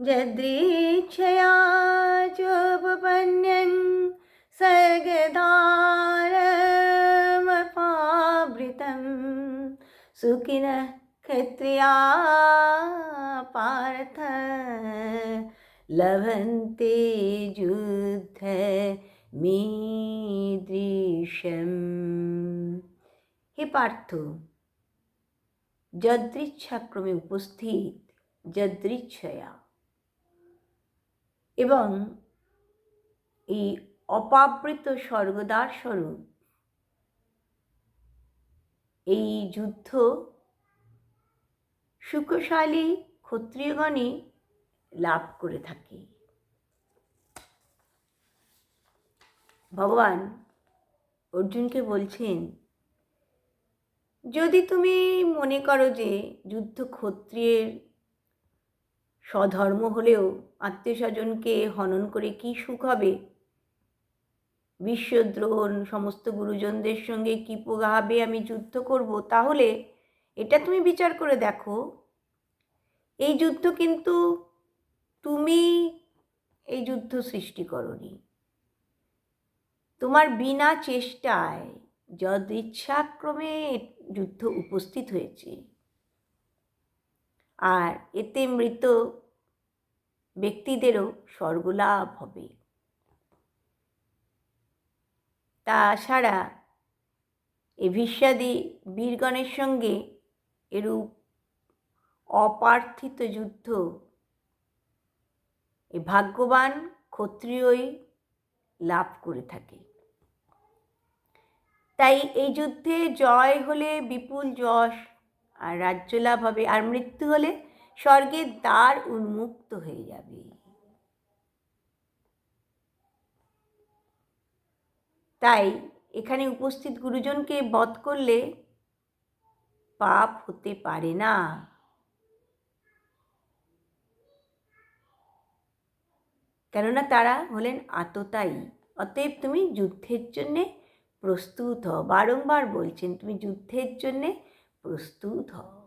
যদৃচ্ছয়া চোপন্যং सर्गधारमपावृतं सुखिनः क्षत्रिया पार्थ लभन्ते যুদ্ধ মীদৃশম হে পার্থ যদৃচ্ছাক্রমে উপস্থিত যদৃচ্ছয়া এবং এই অপাবৃত স্বর্গদ্বার স্বরূপ, এই যুদ্ধ সুখশালী ক্ষত্রিয়গণে লাভ করে থাকে। ভগবান অর্জুনকে বলছেন, যদি তুমি মনে করো যে যুদ্ধ ক্ষত্রিয়ের স্বধর্ম হলেও আত্মীয় স্বজনকে হনন করে কি সুখ হবে? বিশ্বদ্রোহণ, সমস্ত গুরুজনদের সঙ্গে কী প্রভাবে আমি যুদ্ধ করব? তাহলে এটা তুমি বিচার করে দেখো। এই যুদ্ধ কিন্তু তুমি এই যুদ্ধ সৃষ্টি করনি। তোমার বিনা চেষ্টায় যদ ইচ্ছাক্রমে যুদ্ধ উপস্থিত হয়েছে। আর এতে মৃত ব্যক্তিদেরও স্বর্গলাভ হবে। তাছাড়া এ ভীষ্মাদি বীরগণের সঙ্গে এরূপ অপার্থিত যুদ্ধ এ ভাগ্যবান ক্ষত্রিয়ই লাভ করে থাকে। তাই এই যুদ্ধে জয় হলে বিপুল যশ আর রাজ্য লাভ হবে আর মৃত্যু হলে স্বর্গের দ্বার উন্মুক্ত হয়ে যাবে। তাই এখানে উপস্থিত গুরুজনকে বধ করলে পাপ হতে পারে না। কেননা তারা হলেন আততায়ী। অতএব তুমি যুদ্ধের জন্যে প্রস্তুত হও। বারংবার বলছেন, তুমি যুদ্ধের জন্যে প্রস্তুত হও।